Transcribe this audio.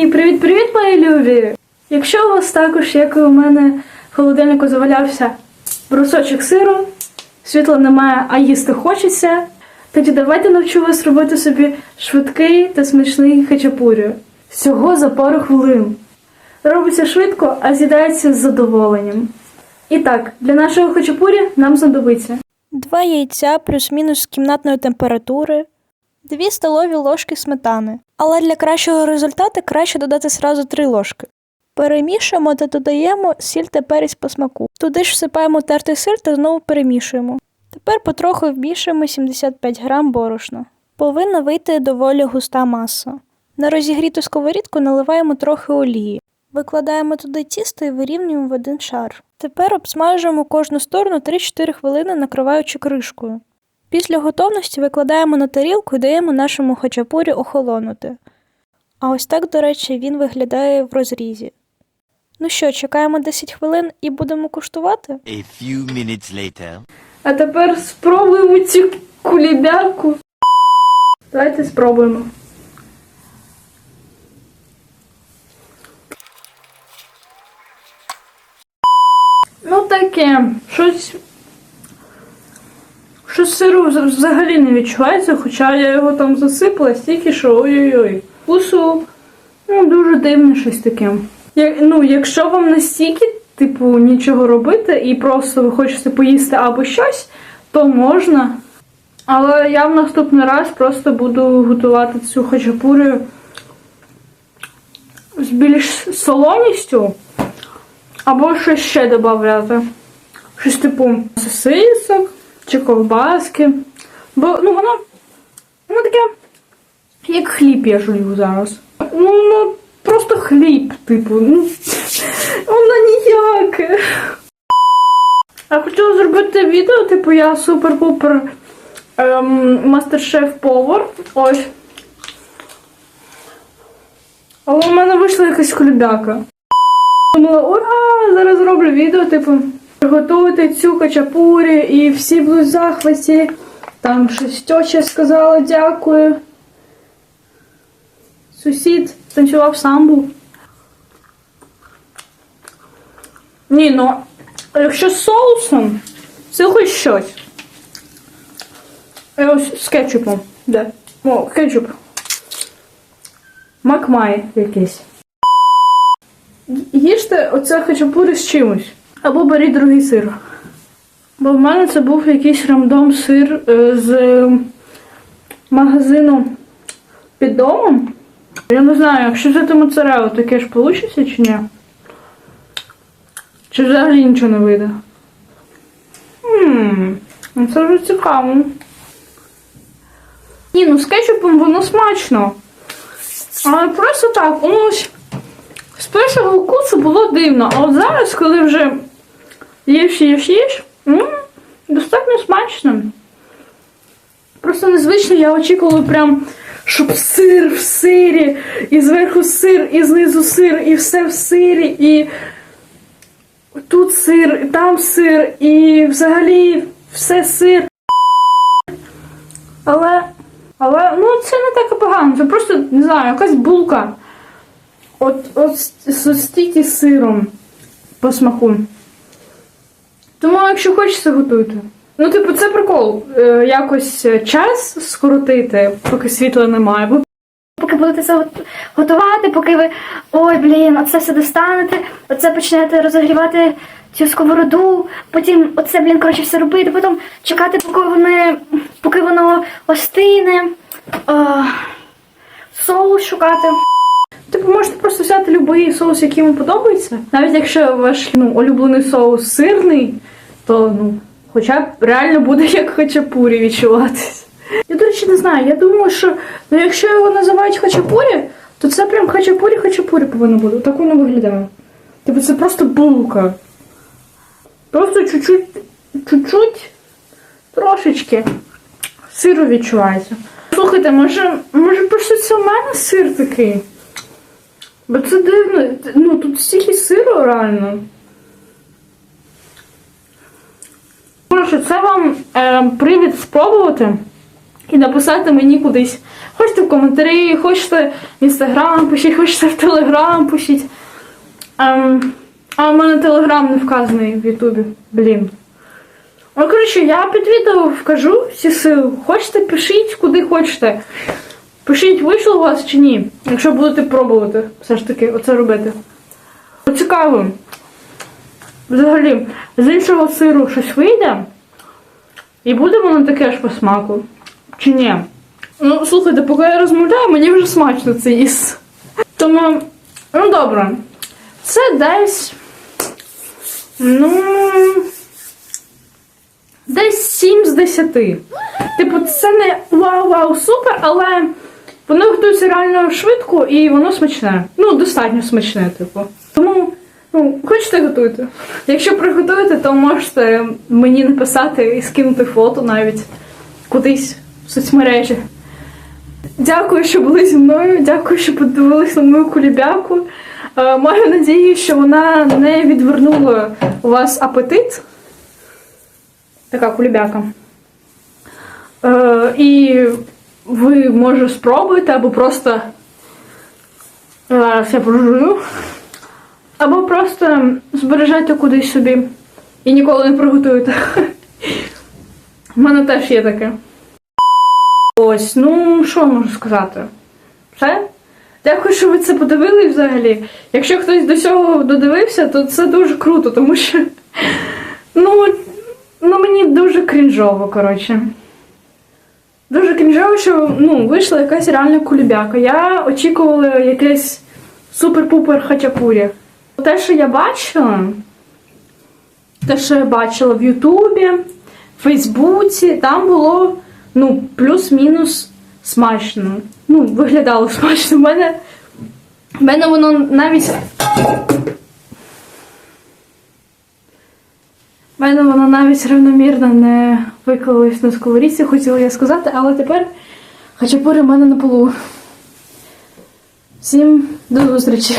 І привіт-привіт, мої любі! Якщо у вас також, як і у мене, в холодильнику завалявся брусочок сиру, світла немає, а їсти хочеться, тоді давайте навчу вас робити собі швидкий та смачний хачапурі. Всього за пару хвилин. Робиться швидко, а з'їдається з задоволенням. І так, для нашого хачапурі нам знадобиться Два яйця плюс-мінус кімнатної температури, 2 столові ложки сметани. Але для кращого результату краще додати сразу 3 ложки. Перемішуємо та додаємо сіль та перець по смаку. Туди ж всипаємо тертий сир та знову перемішуємо. Тепер потроху вмішуємо 75 грам борошна. Повинна вийти доволі густа маса. На розігріту сковорідку наливаємо трохи олії. Викладаємо туди тісто і вирівнюємо в один шар. Тепер обсмажуємо кожну сторону 3-4 хвилини, накриваючи кришкою. Після готовності викладаємо на тарілку і даємо нашому хачапурі охолонути. А ось так, до речі, він виглядає в розрізі. Ну що, чекаємо 10 хвилин і будемо куштувати? A few minutes later. А тепер спробуємо цю кулібяку. Давайте спробуємо. Ну таке, щось. Щось сиру взагалі не відчувається, хоча я його там засипала стільки, що ой-ой-ой. Вкусу ну, дуже дивне щось таке. Я, ну, якщо вам настільки, типу, нічого робити і просто ви хочете поїсти або щось, то можна. Але я в наступний раз просто буду готувати цю хачапурю з більш солоністю, або щось ще додати. Щось типу сосисок чи ковбаски. Бо ну воно, воно таке, як хліб я жую зараз. Ну, ну просто хліб, типу. Ну, воно ніяке. Я хотіла зробити відео, типу, я супер-пупер ем, мастер-шеф повар. Ось. Але у мене вийшла якась кульбяка. Думала, ура! Зараз зроблю відео, типу, приготувати цю хачапурі і всі будуть в захваті. Там щось тьоча сказала дякую. Сусід танцював самбу. Ні, ну, якщо з соусом, це хоч щось. Е, Ось з кетчупом. Де? О, кетчуп. Макмай якийсь. Їжте оце хачапурі з чимось. Або беріть другий сир. Бо в мене це був якийсь рандом сир е, з магазину під домом. Я не знаю, якщо взяти моцарелу, таке ж вийде чи ні? Чи взагалі нічого не вийде? Хм, ну це вже цікаво. Ні, ну з кетчупом воно смачно. Але просто так, ось з першого вкусу було дивно. А от зараз, коли вже їш, їш, м, достатньо смачно. Просто незвично я очікувала прям, щоб сир в сирі, і зверху сир, і знизу сир, і все в сирі, і тут сир, і там сир, і взагалі все сир. Але, але ну це не так і погано, це просто, не знаю, якась булка. От, от з сиром по смаку. Тому, якщо хочеться, готуйте. Ну, типу, це прикол. Е, якось е, час скоротити, поки світла немає. Бо Поки будете це гот- готувати, поки ви ой, блін, оце все достанете, оце почнете розігрівати цю сковороду, потім оце, блін, коротше, все робити, потім чекати, поки вони, поки воно остине, а, соус шукати. Типу, можете просто взяти будь-який соус, який вам подобається. Навіть якщо ваш ну, улюблений соус сирний, то ну, хоча б реально буде як хачапурі відчуватись. Я, до речі, не знаю. Я думаю, що ну, якщо його називають хачапурі, то це прям хачапурі-хачапурі повинно бути. Так воно виглядає. Типу, це просто булка. Просто чуть-чуть, чуть-чуть, трошечки сиру відчувається. Слухайте, може, може просто це в мене сир такий? Бо це дивно. Ну, тут стільки сиру реально. Коротше, це вам е, привід спробувати і написати мені кудись Хочете в коментарі, хочете в інстаграм пишіть, хочете в телеграм пишіть. Ем, а в мене телеграм не вказаний в Ютубі. Блін. Ну, коротше, я під відео вкажу всі сили. Хочете, пишіть куди хочете. Пишіть, вийшло у вас чи ні, якщо будете пробувати все ж таки оце робити. Цікаво. Взагалі, з іншого сиру щось вийде. І буде воно таке ж по смаку. Чи ні? Ну, слухайте, поки я розмовляю, мені вже смачно це їсти. Тому, ну добре. Це десь. Ну. Десь 7 з 10. Типу, це не вау-вау супер, але воно готується реально швидко і воно смачне. Ну, достатньо смачне, типу. Тому, ну, хочете готуйте. Якщо приготуєте, то можете мені написати і скинути фото навіть кудись в соцмережі. Дякую, що були зі мною. Дякую, що подивились на мою кулібяку. Е, Маю надію, що вона не відвернула у вас апетит. Така кулібяка. Е, і ви, може, спробуєте, або просто. Я прожую. Або просто збережете кудись собі і ніколи не приготуєте. У мене теж є таке. Ось, ну що можу сказати? Все? Дякую, що ви це подивились взагалі. Якщо хтось до цього додивився, то це дуже круто, тому що. Ну, ну мені дуже крінжово, коротше. Дуже крінжово, що ну, вийшла якась реальна кулібяка. Я очікувала якесь супер-пупер хачапурі. Те, що я бачила, те, що я бачила в Ютубі, в Фейсбуці, там було ну, плюс-мінус смачно. Ну, виглядало смачно. У мене, в мене воно навіть. У мене воно навіть рівномірно не виклалось на сковорідці, хотіла я сказати, але тепер хачапурі в мене на полу. Всім до зустрічі!